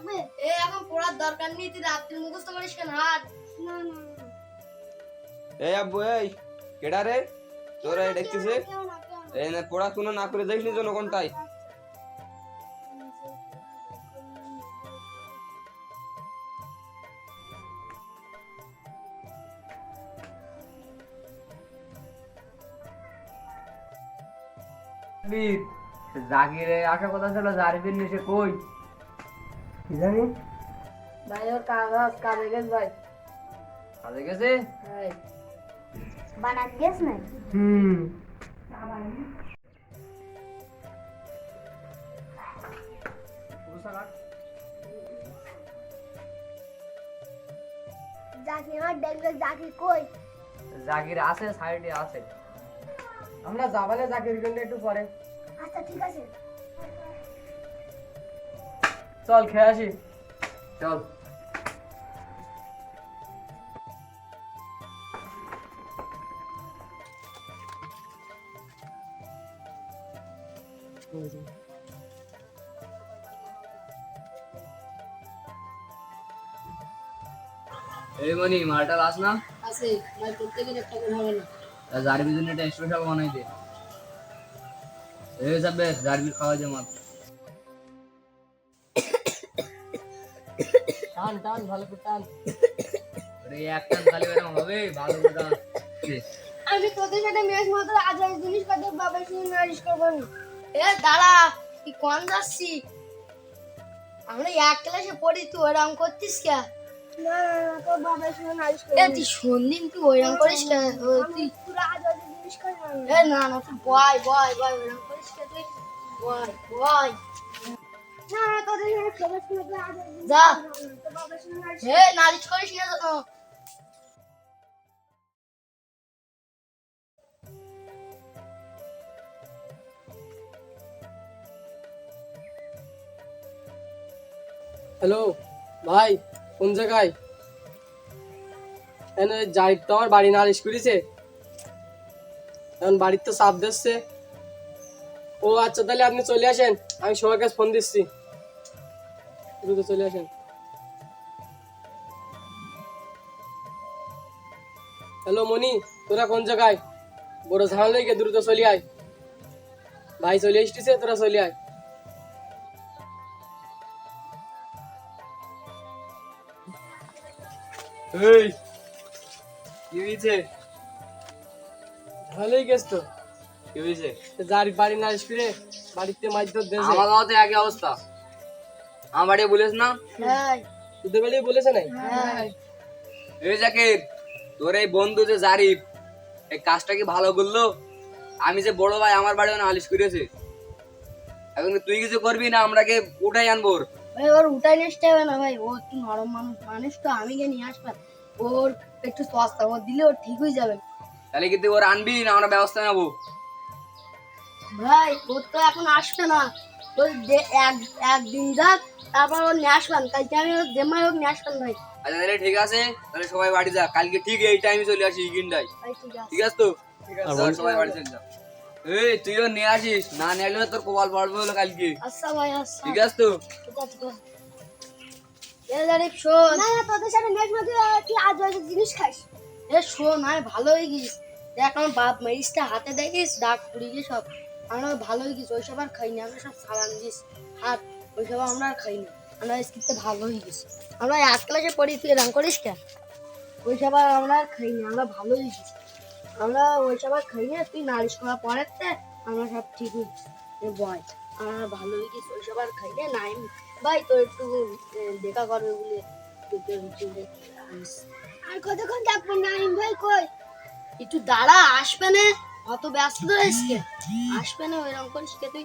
লাগবে? এ এখন পড়ার দরকার নেই তুই রাত্রি মুখস্থ করিস কেন? হাট না না না। এই আব্বু এই কেডা রে? তোরা এই দেখতেছে? না এই পড়াশোনা না করে দেখিস নি জনগণটাই জাগিরে আসার কথা ছিল জারিবিন নিচে কই? কি জানি ভাই ওর কাগজ কাজে গেছ ভাই। কাজে গেছে? হ্যাঁ বানাত গেছ না হুম। জাকি আমার দেখবে জাকি কই? জাগির আছে সাইডে আছে। আমরা যাবালে জাকির গেলে একটু পরে। আচ্ছা ঠিক আছে। চল খেয়ে আসি। চল। এই মনি মালটা লাস না। আছে ভাই প্রত্যেকের একটা করে হবে না। জারবির জন্য একটা স্পেশাল বানাই দে। এই যাবে জারবির খাওয়া যে মাল টান টান ভালো করে টান। আরে একটা খালি এরকম হবে? ভালো করে টান। আমি তোদের সাথে ম্যাচ মতো আজ আজ জিনিস কত বাবা শুনে নারিশ করব না। এ দাঁড়া তুই কোন যাচ্ছি আমরা এক ক্লাসে পড়ি তুই ওরকম করতিস কে? না তোর বাবা শুনে নারিশ এ করব তুই সন্ধিন তুই ওইরকম করিস কে? তুই তোরা আজ আজ জিনিস কর না। এ না না তুই বয় বয় বয় ওইরকম করিস কে তুই? বয় বয়। যা। করব না। তোর বাবা শুনে নারিশ হে নালিশ করিস না তো হ্যালো ভাই কোন জায়গায় এনে যাই তো আমার বাড়ি নালিশ করেছে এখন বাড়ির তো চাপ দিচ্ছে ও আচ্ছা তাহলে আপনি চলে আসেন আমি সবার কাছে ফোন দিচ্ছি দ্রুত চলে আসেন। হ্যালো মনি তোরা কোন জায়গায়? বড় ঝামেলা লেগে দ্রুত চলে আয়। ভাই চলে এসেছে তোরা চলে আয়। এই কি হয়েছে? ভালোই গেছ তো? কি হয়েছে? যার বাড়ি নালিশ করে বাড়িতে মাছ ধর দেছে আমার তো একই অবস্থা। আমার বাড়ি বলিস না? হ্যাঁ। তোদের বেলিয়ে বলেছে নাই? হ্যাঁ। এই জাকির তোর এই বন্ধু যে জারিফ এই কাজটা কি ভালো করল? আমি যে বড় ভাই আমার বাড়িও নালিশ করেছে। এখন তুই কিছু করবি না আমরাকে উঠাই আনব? ওর? ভাই ওর উঠাই নিতে হবে না ভাই। ও একটু নরম মানুষ মানুষ তো আমি গিয়ে নিয়ে আসবেন ওর একটু সস্তা ও দিলে ওর ঠিক হয়ে যাবে। তাহলে কি তুই ওর আনবি না আমরা ব্যবস্থা নেব? ভাই ওর তো এখন আসবে না। ওর এক একদিন যাক তারপর ওর নিয়ে আসবেন কালকে আমি ওর জেমাই হোক নিয়ে আসবেন ভাই। আচ্ছা তাহলে ঠিক আছে তাহলে সবাই বাড়ি যা। কালকে ঠিক এই টাইমে চলে আসি ইগিনটাই ঠিক আছে। তো? সবাই বাড়ি চলে যা। এই তুইও নিয়ে আসিস। না নিয়ে আসলে তোর কপাল পড়বে হলো কালকে। আচ্ছা ভাই আচ্ছা। ঠিক আছে তো? ঠিক আছে ঠিক আছে। এ জারিফ শোন। না না তোদের সাথে ম্যাচ মতো তুই আজ আজ জিনিস খাস? এ শোন আমি ভালো হয়ে গিয়েছিস দেখ আমার বাপ মেরিসটা হাতে দেখিস দাগ পুড়ি সব। আমরা ভালো হয়ে গেছি, ওইসব আর খাইনি, আমরা সব সালান দিস হাত ওই ওইসব আমরা আর খাইনি, আমরা স্কিপতে ভালো হয়ে গেছি। আমরা এক ক্লাসে পড়ি, তুই রান করিস কেন? ওইসব আর আমরা আর খাইনি, আমরা ভালো হয়ে গেছি। আমরা ওইসব আর খাইনি তুই নালিশ করা পরের তে আমরা সব ঠিক হয়ে বয়, আমরা ভালো হয়ে গেছি, ওইসব আর খাইনি নাই। ভাই তো একটু দেখা করবে বলে আর কতক্ষণ থাকব, নাইম ভাই কই? একটু দাঁড়া, আসবে না? অত ব্যস্ত রয়েছে আসবে না ওইরকম করিস কে তুই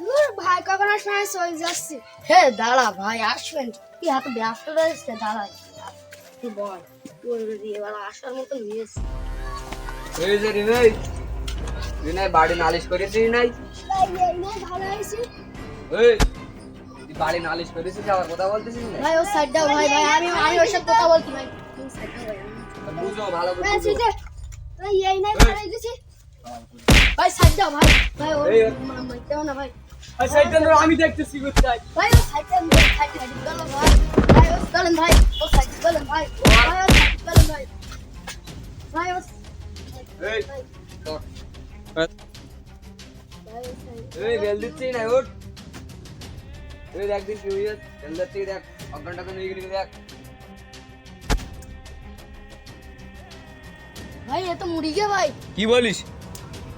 দূর ভাই কখন আর সময় চলে যাচ্ছে। হে দাঁড়া ভাই আসবেন কি এত ব্যস্ত রয়েছে দাঁড়াই তুই বল তুই এবার আসার মতো নিয়েছিস এই যে রিনাই রিনাই বাড়ি নালিশ করেছিস নাই ভাই এই নাই ভালো হয়েছে এই বাড়ি নালিশ করেছিস আবার কথা বলতেছিস না? ভাই ও সাইড দাও ভাই ভাই আমি আমি ওর সাথে কথা বলছি ভাই। তুমি সাইড দাও ভাই আমি- বুঝো। ভালো করে এই নাই হয়ে ভাই সাইড দাও ভাই। ভাই ও এই, মারতে না ভাই? ধরো, আমি দেখতেছি কোথায় ভাই ও গেল ভাই ভাই ও চলেন ভাই। ও সাইকেল গেলেন ভাই। ভাই ও ভাই। ভাই ও এই। এই বেল দিচ্ছি না উঠ। এই দেখ দিন কি বেল দিচ্ছি দেখ অজ্ঞান টাকা নিয়ে গেলি দেখ। ভাই এ তো মুড়ি গে ভাই। কি বলিস?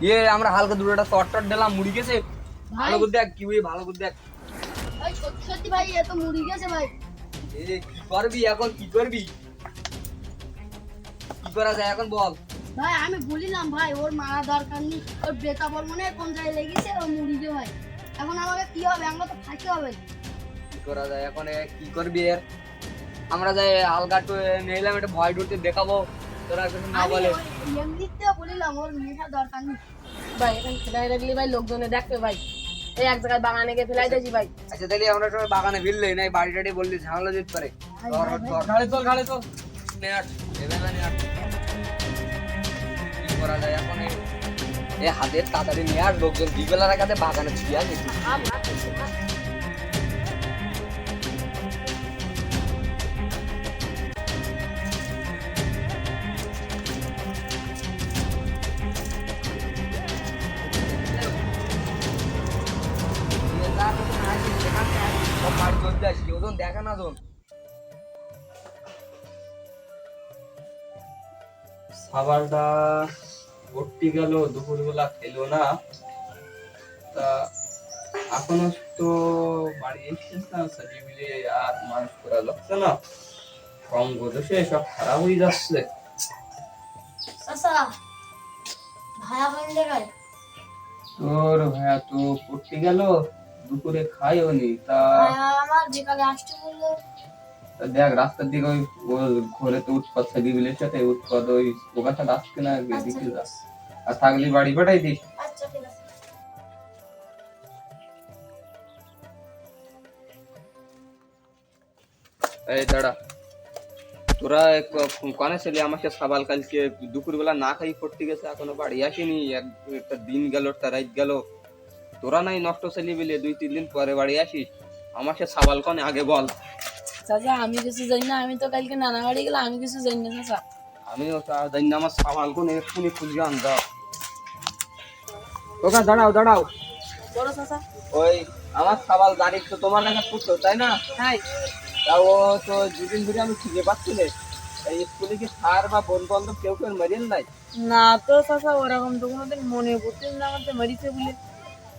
ইয়ে আমরা হালকা দুটোটা টট টট দিলাম মুড়ি গেছে। ভালো করে দেখ কি হয়ে ভালো করে দেখ। ভাই সত্যি সত্যি ভাই এ তো মুড়ি গেছে ভাই। যে কি করবি এখন কি করবি? কি করা যায় এখন বল। ভাই আমি বলিলাম ভাই ওর মারা দরকার নেই। ওর বেতা বল মনে কোন জায়গায় লেগেছে ও মুড়ি গে ভাই। এখন আমাকে কি হবে? আমরা তো ফাঁকি হবে। কি করা যায় এখন কি করবি এর? আমরা যাই হালকা একটু নিলাম একটা ভয় ঢুকতে দেখাবো। তোরা কিছু না বলে। এমনিতে বলিলাম ওর মেয়েটা দরকার নেই। ভাই এখন ফেলাই রাখলি ভাই লোকজনে দেখবে ভাই। এই এক জায়গায় বাগানে গিয়ে ফেলাই দিয়েছি ভাই। আচ্ছা তাহলে আমরা সবাই বাগানে ফিরলে নাই বাড়ি টাড়ি বললি ঝামেলা দিতে পারে ধর, ধর, ঘাড়ে চল ঘাড়ে চল নে আট, এভাবে কি করা যায় এখন এই- এই হাতের তাড়াতাড়ি নিয়ে আর লোকজন বিবেলার কাছে বাগানে ছুঁয়ে আছে আসি ওজন দেখা না জন। খাবারটা ভর্তি গেল দুপুরবেলা খেলো না। তা এখনও তো বাড়ি এসছিস না সজি মিলে আর মানুষ করা যাচ্ছে না। কম গোদোষে সব খারাপ হয়ে যাচ্ছে। ভায়া তোর ভাইয়া তো পড়তে গেল দুপুরে খাইও নি তা আমার বিকালে আসতে বলল। তা দেখ রাস্তার দিকে ওই ঘরে তো উৎপাত সজি মিলের সাথে উৎপাত ওই ওখানে আসছে না এদিকে যা আর থাকলে বাড়ি পাঠাই দিস। আচ্ছা ঠিক আছে। এই দাঁড়া তোরা কনে ছেলে আমাকে সকাল কালকে দুপুরবেলা না খাই পড়তে গেছে এখনও বাড়ি আসেনি এক- একটা দিন গেল একটা রাত গেল। তোরা নাই নষ্ট ছেলে বিলে দুই তিন দিন পরে বাড়ি আসিস। আমাকে সাবাল কনে আগে বল। চাচা আমি কিছু জানি না আমি তো কালকে নানা বাড়ি গেলাম আমি কিছু জানি না চাচা। আমিও তা জানি না আমার সাবাল কোনে এক্ষুনি খুঁজে আন দাও ওকা দাঁড়াও দাঁড়াও। বড় চাচা। ওই আমার সাবাল গাড়ি তো তোমার কাছে পুষতো তাই না? হাই তা ও তো দুদিন ধরে আমি খুঁজে পাচ্ছি না। এই স্কুলে কি স্যার বা বন্ধু বান্ধব কেউ কেউ মেরেন নাই? না তো চাচা ওরকম তো কোনোদিন মনে পড়তে না আমাদের মারিছে বলে।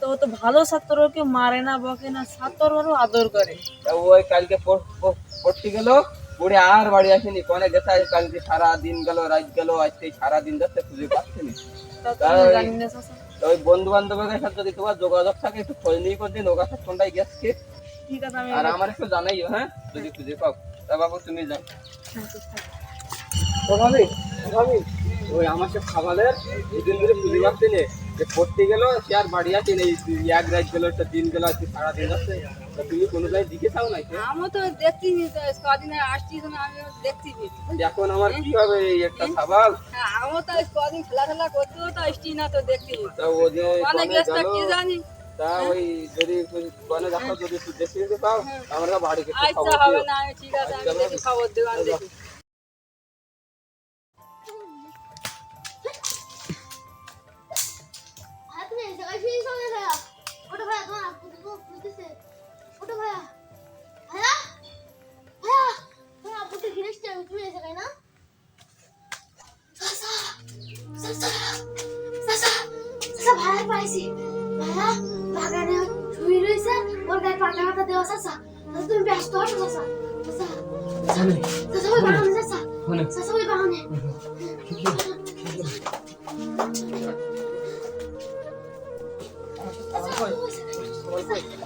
তো তো ভালো ছাত্রকে মারে না বকে না ছাত্ররও আদর করে। ওই কালকে পড়- পড়- পড়তে গেল পড়ে আর বাড়ি আসেনি কনে গেছে কালকে সারা দিন গেল রাত গেল আজকে সারা দিন যাচ্ছে খুঁজে পাচ্ছি না ওই বন্ধু বান্ধবের সাথে যদি তোমার যোগাযোগ থাকে একটু খোঁজ নিয়ে করদিন ওর কাছে ফোনটাই গেছে ঠিক আছে আমি আর আমার একটু জানাইও হ্যাঁ? যদি খুঁজে পাও। তা বাবু তুমি যাও। ও ভাবি ভাবি ওই আমার সে খাবারের দুদিন ধরে খুঁজে পাচ্ছি না যে পড়তে গেল সে আর বাড়ি আসে না এক রাত গেল একটা দিন গেল আজকে সারা দিন যাচ্ছে তুমি কোনো জায়গায় দিকে চাও নাকি আমি তো দেখছি কদিন আসছি আমি দেখছি এখন আমার কি হবে এই একটা সাবাল? আমি তো কদিন খেলা খেলা করতেও তো আসছি না তো দেখছি তা ও যে অনেক ব্যস্ত কি জানি। তা ওই যদি কনে দেখো যদি একটু দেখে দিতে পাও আমরা বাড়িতে একটু আচ্ছা হবে না ঠিক আছে আমি দেখি খবর দেবো আমি দেখি। তো ফুলতেছে ওটা ভায়া ভায়া ভায়া তোমার আপু তো ঘিরেছে তুমি এই জায়গায় না? চাচা চাচা চাচা চাচা ভায়া পাইছি ভায়া বাগানে শুয়ে রয়েছে ওর গায়ে পাতা পাতা দেওয়া চাচা। চাচা তুমি ব্যস্ত হও চাচা। চাচা চাচা ওই বাগানে চাচা। ওই বাগানে।